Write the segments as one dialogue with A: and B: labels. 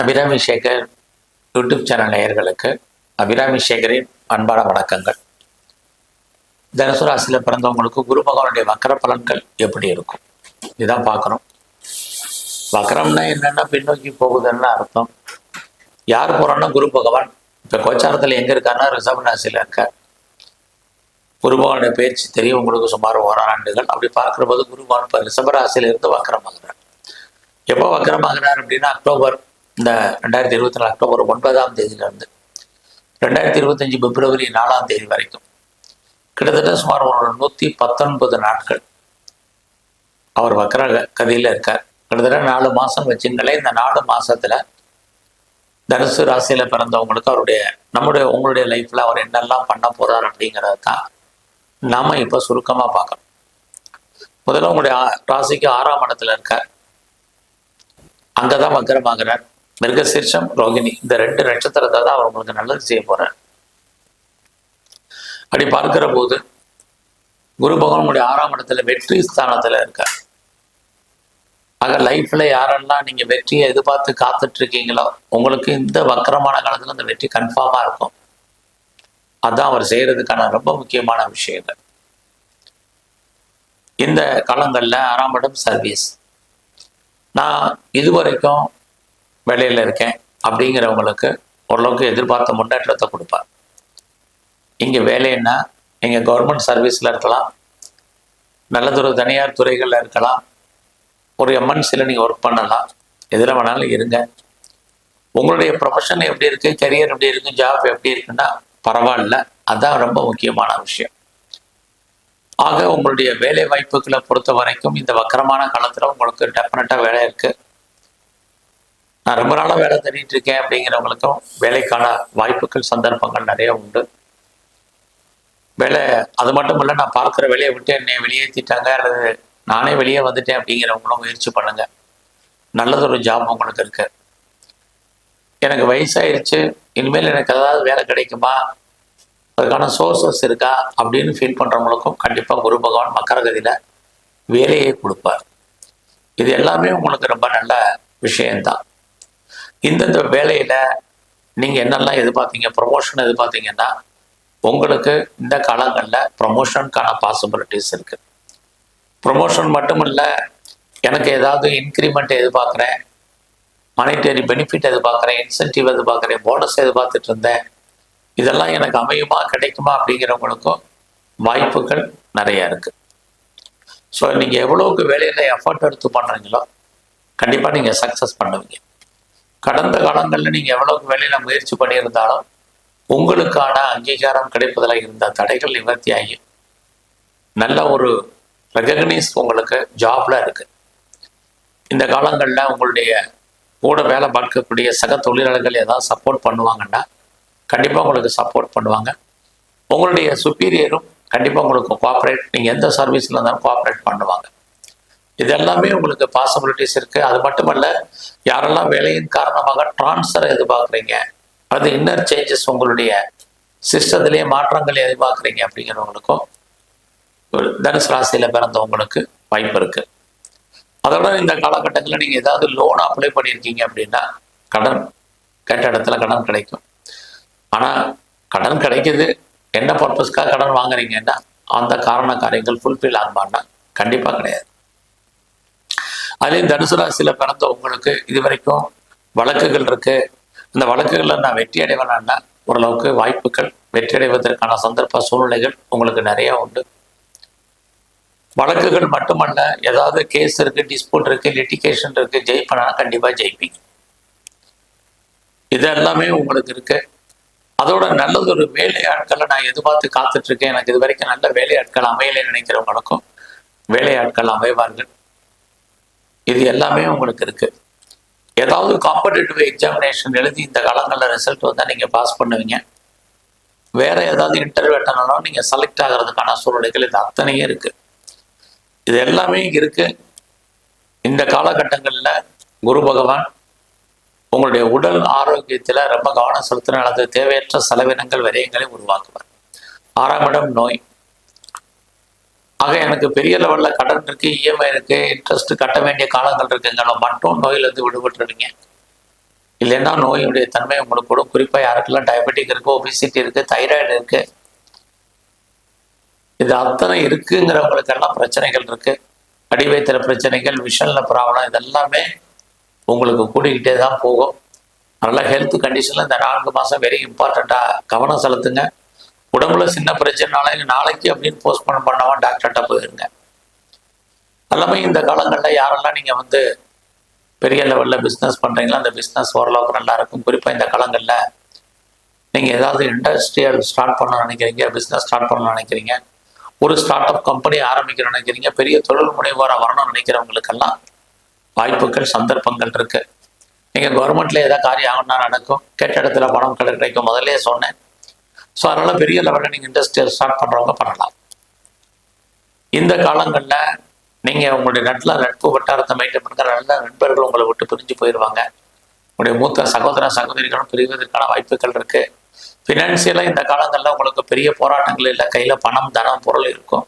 A: Abirami Sekar YouTube channel நேயர்களுக்கு அபிராமி சேகரின் அன்பான வணக்கங்கள். தனுசு ராசியில் பிறந்தவங்களுக்கு குரு பகவானுடைய வக்கர பலன்கள் எப்படி இருக்கும்? இதான் பார்க்குறோம் வக்கரம்னா என்னன்னா பின்னோக்கி போகுதுன்னு அர்த்தம். யார் போகிறோன்னா குரு பகவான். இப்போ கோச்சாரத்தில் எங்கே இருக்காருன்னா ரிசர்வ் ராசியில் இருக்கார். குரு பகவானுடைய பேச்சு தெரியும் உங்களுக்கு சுமார் ஓராண்டுகள் அப்படி பார்க்குற போது குரு பகவான் இப்போ ரிஷப ராசியில இருந்து வக்கரமாகிறார். எப்போ வக்கரமாகிறார் அப்படின்னா அக்டோபர் இந்த ரெண்டாயிரத்தி இருபத்தி நாலு அக்டோபர் ஒன்பதாம் தேதியிலிருந்து ரெண்டாயிரத்தி இருபத்தஞ்சி பிப்ரவரி நாலாம் தேதி வரைக்கும் கிட்டத்தட்ட சுமார் ஒரு நூற்றி பத்தொன்பது நாட்கள் அவர் வக்கர கதையில் இருக்கார். கிட்டத்தட்ட நாலு மாதம் வச்சுங்களே இந்த நாலு மாசத்துல தனுசு ராசியில் பிறந்தவங்களுக்கு அவருடைய நம்முடைய உங்களுடைய லைஃப்பில் அவர் என்னெல்லாம் பண்ண போகிறார் அப்படிங்கிறத தான் நாம் இப்போ சுருக்கமாக பார்க்கணும். முதல்ல உங்களுடைய ராசிக்கு ஆறாம் இடத்துல இருக்கார். அங்கே தான் வக்கரமாகிறார் மிருகசீர்ஷம் ரோகிணி இந்த ரெண்டு நட்சத்திரத்தை தான் அவர் உங்களுக்கு நல்லது செய்ய போறார். அப்படி பார்க்கிற போது குரு பகவானுடைய ஆறாம் இடத்துல வெற்றி ஸ்தானத்துல இருக்கார். ஆக லைஃப்ல யாரெல்லாம் நீங்க வெற்றியை எதிர்பார்த்து காத்துட்டு இருக்கீங்களோ உங்களுக்கு இந்த வக்கரமான காலத்துல அந்த வெற்றி கன்ஃபார்மா இருக்கும். அதான் அவர் செய்யறதுக்கான ரொம்ப முக்கியமான விஷயங்கள். இந்த காலங்கள்ல ஆறாம் இடம் சர்வீஸ் நான் இதுவரைக்கும் வேலையில் இருக்கேன் அப்படிங்கிறவங்களுக்கு ஓரளவுக்கு எதிர்பார்த்த முன்னேற்றத்தை கொடுப்பார். இங்கே வேலைன்னா நீங்கள் கவர்மெண்ட் சர்வீஸில் இருக்கலாம். நல்லதொரு தனியார் துறைகளில் இருக்கலாம். ஒரு எம்என்சியில் நீங்கள் ஒர்க் பண்ணலாம். எதில் வேணாலும் இருங்க. உங்களுடைய ப்ரொஃபஷன் எப்படி இருக்குது கரியர் எப்படி இருக்குது ஜாப் எப்படி இருக்குன்னா பரவாயில்ல. அதுதான் ரொம்ப முக்கியமான விஷயம். ஆக உங்களுடைய வேலை வாய்ப்புகளை பொறுத்த வரைக்கும் இந்த வக்கரமான காலத்தில் உங்களுக்கு டெஃபினட்டாக வேலை இருக்குது நான் ரொம்ப நாளாக வேலை தேடிட்டு இருக்கேன் அப்படிங்கிறவங்களுக்கும் வேலைக்கான வாய்ப்புகள் சந்தர்ப்பங்கள் நிறைய உண்டு. வேலை அது மட்டும் இல்லை நான் பார்க்குற வேலையை விட்டு என்னை வெளியேற்றிட்டாங்க அல்லது நானே வெளியே வந்துட்டேன் அப்படிங்கிறவங்களும் முயற்சி பண்ணுங்க. நல்லதொரு ஜாப் உங்களுக்கு இருக்கு. எனக்கு வயசாயிருச்சு இனிமேல் எனக்கு ஏதாவது வேலை கிடைக்குமா? அதுக்கான சோர்சஸ் இருக்கா? அப்படின்னு ஃபீல் பண்ணுறவங்களுக்கும் கண்டிப்பாக குரு பகவான் மக்கரகதியில் வேலையை கொடுப்பார். இது எல்லாமே உங்களுக்கு ரொம்ப நல்ல விஷயம்தான். இந்தந்த வேலையில் நீங்கள் என்னெல்லாம் எதிர்பார்த்தீங்க ப்ரொமோஷன் எதிர்பார்த்தீங்கன்னா உங்களுக்கு இந்த காலங்களில் ப்ரொமோஷனுக்கான பாசிபிலிட்டிஸ் இருக்குது ப்ரொமோஷன் மட்டும் இல்லை எனக்கு ஏதாவது இன்க்ரிமெண்ட் எதிர்பார்க்குறேன் மானிட்டரி பெனிஃபிட் எதிர்பார்க்குறேன் இன்சென்டிவ் எதிர்பார்க்குறேன் போனஸ் எதிர்பார்த்துட்டு இருந்தேன் இதெல்லாம் எனக்கு அமையுமா கிடைக்குமா அப்படிங்கிறவங்களுக்கும் வாய்ப்புகள் நிறைய இருக்குது ஸோ நீங்கள் எவ்வளோக்கு வேலையில் எஃபர்ட் எடுத்து பண்ணுறீங்களோ கண்டிப்பாக நீங்கள் சக்ஸஸ் பண்ணுவீங்க. கடந்த காலங்களில் நீங்கள் எவ்வளவுக்கு வேலையில் முயற்சி பண்ணியிருந்தாலும் உங்களுக்கான அங்கீகாரம் கிடைப்பதில் இருந்த தடைகள் நிவர்த்தி ஆகி நல்ல ஒரு ரெகக்னைஸ் உங்களுக்கு ஜாப்ல இருக்கு. இந்த காலங்களில் உங்களுடைய கூட வேலை பார்க்கக்கூடிய சக தொழிலாளர்கள் ஏதாவது சப்போர்ட் பண்ணுவாங்கன்னா கண்டிப்பாக உங்களுக்கு சப்போர்ட் பண்ணுவாங்க. உங்களுடைய சுப்பீரியரும் கண்டிப்பாக உங்களுக்கு கோஆப்ரேட் நீங்கள் எந்த சர்வீஸில் இருந்தாலும் கோஆப்ரேட் பண்ணுவாங்க. இது எல்லாமே உங்களுக்கு பாசிபிலிட்டிஸ் இருக்குது அது மட்டுமல்ல யாரெல்லாம் வேலையின் காரணமாக ட்ரான்ஸ்ஃபர் எதிர்பார்க்குறீங்க அது இன்னர் சேஞ்சஸ் உங்களுடைய சிஸ்டத்திலேயே மாற்றங்களை எதிர்பார்க்குறீங்க அப்படிங்கிறவங்களுக்கும் ஒரு தனுசு ராசியில் பிறந்தவங்களுக்கு வாய்ப்பு இருக்குது அதோட இந்த காலகட்டங்களில் நீங்கள் ஏதாவது லோன் அப்ளை பண்ணியிருக்கீங்க அப்படின்னா கடன் கேட்ட இடத்துல கடன் கிடைக்கும். ஆனால் கடன் கிடைக்குது. என்ன பர்பஸ்க்காக கடன் வாங்குறீங்கன்னா அந்த காரண காரியங்கள் ஃபுல்ஃபில் ஆகுமான்னா கண்டிப்பாக கிடையாது. அதுலேயும் தனுசு ராசியில் பிறந்த உங்களுக்கு இது வரைக்கும் வழக்குகள் இருக்கு. இந்த வழக்குகளில் நான் வெற்றி அடைவேனா ஓரளவுக்கு வாய்ப்புகள் வெற்றி அடைவதற்கான சந்தர்ப்ப சூழ்நிலைகள் உங்களுக்கு நிறைய உண்டு. வழக்குகள் மட்டுமல்ல ஏதாவது கேஸ் இருக்கு டிஸ்பியூட் இருக்கு லிட்டிகேஷன் இருக்கு ஜெயிப்பனா கண்டிப்பா ஜெயிப்பீங்க. இது எல்லாமே உங்களுக்கு இருக்கு. அதோட நல்லது ஒரு வேலையாட்களை நான் எதிர்பார்த்து காத்துட்டு இருக்கேன். எனக்கு இது வரைக்கும் நல்ல வேலையாட்கள் அமையலை நினைக்கிறவங்களுக்கும் வேலையாட்கள் அமைவார்கள். இது எல்லாமே உங்களுக்கு இருக்கு. ஏதாவது காம்படிட்டிவ் எக்ஸாமினேஷன் எழுதி இந்த காலங்களில் ரிசல்ட் வந்தால் நீங்கள் பாஸ் பண்ணுவீங்க. வேற ஏதாவது இன்டர்வியூ அட்டனாலும் நீங்கள் செலக்ட் ஆகிறதுக்கான சூழ்நிலைகள் இது அத்தனையே இருக்கு. இது எல்லாமே இருக்கு. இந்த காலகட்டங்களில் குரு பகவான் உங்களுடைய உடல் ஆரோக்கியத்தில் ரொம்ப கவனம் செலுத்தின அல்லது தேவையற்ற செலவினங்கள் விரயங்களை உருவாக்குவார். ஆறாம் இடம் நோய். ஆக எனக்கு பெரிய லெவலில் கடன் இருக்கு இஎம்ஐ இருக்கு இன்ட்ரெஸ்ட் கட்ட வேண்டிய காலங்கள் இருக்குங்களோ மட்டும் நோயிலிருந்து விடுபட்டுருவீங்க இல்லைன்னா நோயுடைய தன்மை உங்களுக்கு கூட குறிப்பாக யாருக்கெல்லாம் டயபெட்டிக் இருக்குது ஒபிசிட்டி இருக்குது தைராய்டு இருக்குது இது அத்தனை இருக்குங்கிறவங்களுக்கெல்லாம் பிரச்சனைகள் இருக்குது அடி பிரச்சனைகள் விஷனில் ப்ராப்ளம் இதெல்லாமே உங்களுக்கு கூடிக்கிட்டே தான் போகும். நல்ல ஹெல்த் கண்டிஷனில் இந்த நான்கு மாதம் வெரி இம்பார்ட்டண்ட்டாக கவனம் செலுத்துங்க. உடம்புல சின்ன பிரச்சனைனால நாளைக்கு அப்படின்னு போஸ்ட்போன் பண்ணாமல் டாக்டர்கிட்ட போயிருங்க. எல்லாமே இந்த காலங்களில் யாரெல்லாம் நீங்கள் வந்து பெரிய லெவலில் பிஸ்னஸ் பண்ணுறீங்களோ அந்த பிஸ்னஸ் ஓரளவுக்கு நல்லா இருக்கும். குறிப்பாக இந்த காலங்களில் நீங்கள் ஏதாவது இண்டஸ்ட்ரியல் ஸ்டார்ட் பண்ணணும்னு நினைக்கிறீங்க பிஸ்னஸ் ஸ்டார்ட் பண்ணணும்னு நினைக்கிறீங்க ஒரு ஸ்டார்ட் அப் கம்பெனி ஆரம்பிக்கணும்னு நினைக்கிறீங்க பெரிய தொழில் முனைவோராக வரணும்னு நினைக்கிறவங்களுக்கெல்லாம் வாய்ப்புகள் சந்தர்ப்பங்கள் இருக்குது நீங்கள் கவர்மெண்ட்ல ஏதாவது காரியம் ஆகணும்னா நடக்கும். கேட்ட இடத்துல பணம் கிடைக்கும். முதல்ல சொன்னேன். ஸோ அதனால பெரிய லெவலில் நீங்கள் இண்டஸ்ட்ரியல் ஸ்டார்ட் பண்ணுறவங்க பண்ணலாம். இந்த காலங்களில் நீங்கள் உங்களுடைய நட்பில் நட்பு வட்டாரத்தை மெயின்டைன் பண்ணுற நல்ல நண்பர்கள் உங்களை விட்டு பிரிஞ்சு போயிடுவாங்க உங்களுடைய மூத்த சகோதர சகோதரிகளும் பிரிவதற்கான வாய்ப்புகள் இருக்கு. ஃபினான்சியலாக இந்த காலங்களில் உங்களுக்கு பெரிய போராட்டங்கள் இல்லை. கையில் பணம் தனம் பொருள் இருக்கும்.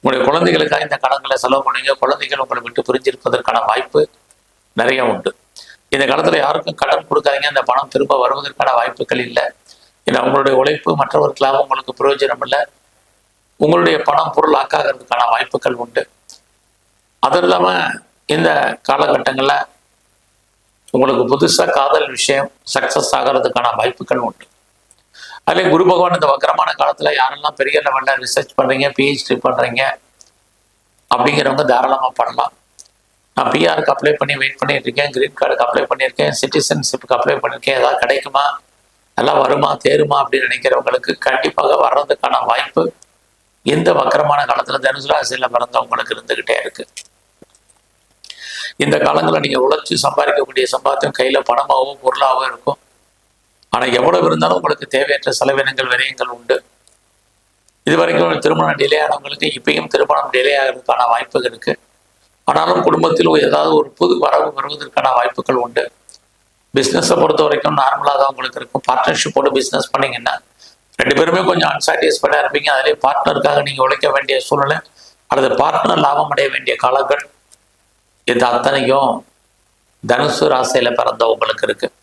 A: உங்களுடைய குழந்தைகளுக்காக இந்த காலங்களில் செலவு பண்ணுவீங்க குழந்தைகள் உங்களை விட்டு பிரிஞ்சிருப்பதற்கான வாய்ப்பு நிறைய உண்டு. இந்த காலத்தில் யாருக்கும் கடன் கொடுக்காதீங்க. அந்த பணம் திரும்ப வருவதற்கான வாய்ப்புகள் இல்லை. ஏன்னா உங்களுடைய உழைப்பு மற்றவர்களாக உங்களுக்கு பிரயோஜனம் இல்லை உங்களுடைய பணம் பொருள் ஆக்காகிறதுக்கான வாய்ப்புகள் உண்டு. அது இல்லாமல் இந்த காலகட்டங்களில் உங்களுக்கு புதுசாக காதல் விஷயம் சக்ஸஸ் ஆகிறதுக்கான வாய்ப்புகள் உண்டு. அதில் குரு பகவான் இந்த வக்கரமான காலத்தில் யாரெல்லாம் பெரிய லெவலில் ரிசர்ச் பண்ணுறீங்க பிஹெச்டி பண்ணுறீங்க அப்படிங்கிறவங்க தாராளமாக பண்ணலாம். நான் பிஆருக்கு அப்ளை பண்ணி வெயிட் பண்ணிட்டு இருக்கேன் கிரீன் கார்டுக்கு அப்ளை பண்ணியிருக்கேன் சிட்டிசன்ஷிப்புக்கு அப்ளை பண்ணியிருக்கேன் ஏதாவது கிடைக்குமா? நல்லா வருமா தேருமா அப்படின்னு நினைக்கிறவங்களுக்கு கண்டிப்பாக வர்றதுக்கான வாய்ப்பு இந்த வக்கரமான காலத்தில் தனுசு ராசியில் பிறந்தவங்களுக்கு இருந்துக்கிட்டே இருக்கு. இந்த காலங்களில் நீங்கள் உழைச்சி சம்பாதிக்கக்கூடிய சம்பாத்தியம் கையில் பணமாகவும் பொருளாகவும் இருக்கும். ஆனால் எவ்வளவு இருந்தாலும் உங்களுக்கு தேவையற்ற செலவினங்கள் விரயங்கள் உண்டு. இது வரைக்கும் திருமணம் டிலே ஆனவங்களுக்கு இப்பயும் திருமணம் டிலே ஆகிறதுக்கான வாய்ப்புகள் இருக்கு. ஆனாலும் குடும்பத்தில் ஏதாவது ஒரு புது வரவு வருவதற்கான வாய்ப்புகள் உண்டு. பிஸ்னஸை பொறுத்த வரைக்கும் நார்மலாக தான் உங்களுக்கு இருக்கும். பார்ட்னர்ஷிப்போடு பிஸ்னஸ் பண்ணிங்கன்னா ரெண்டு பேருமே கொஞ்சம் அன்சாட்டிஸ்ஃபைடாக இருப்பீங்க. அதிலே பார்ட்னருக்காக நீங்கள் உழைக்க வேண்டிய சூழ்நிலை அல்லது பார்ட்னர் லாபம் அடைய வேண்டிய காலங்கள் இது அத்தனையும் தனுசு ராசியில் பிறந்தவங்களுக்கு இருக்குது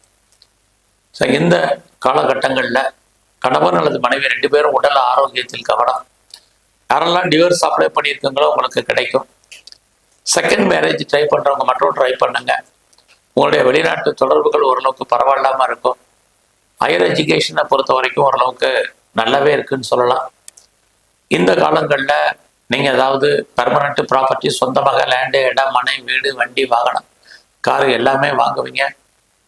A: ஸோ இந்த காலகட்டங்களில் கணவன் அல்லது மனைவி ரெண்டு பேரும் உடல் ஆரோக்கியத்தில் கவனம். யாரெல்லாம் டிவோர்ஸ் அப்ளை பண்ணியிருக்கீங்களோ உங்களுக்கு கிடைக்கும். செகண்ட் மேரேஜ் ட்ரை பண்ணுறவங்க மட்டும் ட்ரை பண்ணுங்கள் உங்களுடைய வெளிநாட்டு தொடர்புகள் ஓரளவுக்கு பரவாயில்லாமல் இருக்கும். ஹையர் எஜுகேஷனை பொறுத்த வரைக்கும் ஓரளவுக்கு நல்லாவே இருக்குன்னு சொல்லலாம். இந்த காலங்களில் நீங்கள் ஏதாவது பெர்மனண்ட் ப்ராப்பர்ட்டி சொந்தமாக லேண்டு இடம் மனை வீடு வண்டி வாகனம் காரு எல்லாமே வாங்குவீங்க.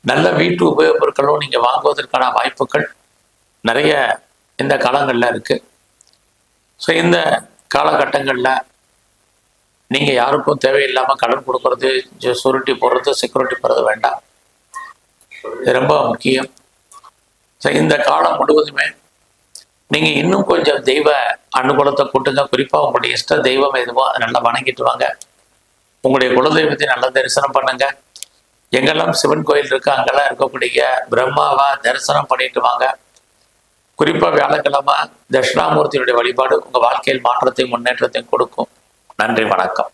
A: நல்ல வீட்டு உபயோகப் பொருட்களும் நீங்கள் வாங்குவதற்கான வாய்ப்புகள் நிறைய இந்த காலங்களில் இருக்குது ஸோ இந்த காலகட்டங்களில் நீங்கள் யாருக்கும் தேவையில்லாமல் கடன் கொடுக்கறது சூரிட்டி போடுறது செக்யூரிட்டி போடுறது வேண்டாம். இது ரொம்ப முக்கியம். ஸோ இந்த காலம் முழுவதுமே நீங்கள் இன்னும் கொஞ்சம் தெய்வ அனுகூலத்தை கூட்டுங்க. குறிப்பாக உங்களுடைய இஷ்ட தெய்வம் எதுவோ அதை நல்லா வணங்கிட்டு வாங்க. உங்களுடைய குலதெய்வத்தை நல்லா தரிசனம் பண்ணுங்க. எங்கெல்லாம் சிவன் கோயில் இருக்கு அங்கெல்லாம் இருக்கக்கூடிய பிரம்மாவை தரிசனம் பண்ணிட்டு வாங்க. குறிப்பாக வியாழக்கிழமை தட்சிணாமூர்த்தியுடைய வழிபாடு உங்கள் வாழ்க்கையில் மாற்றத்தையும் முன்னேற்றத்தையும் கொடுக்கும். நன்றி வணக்கம்.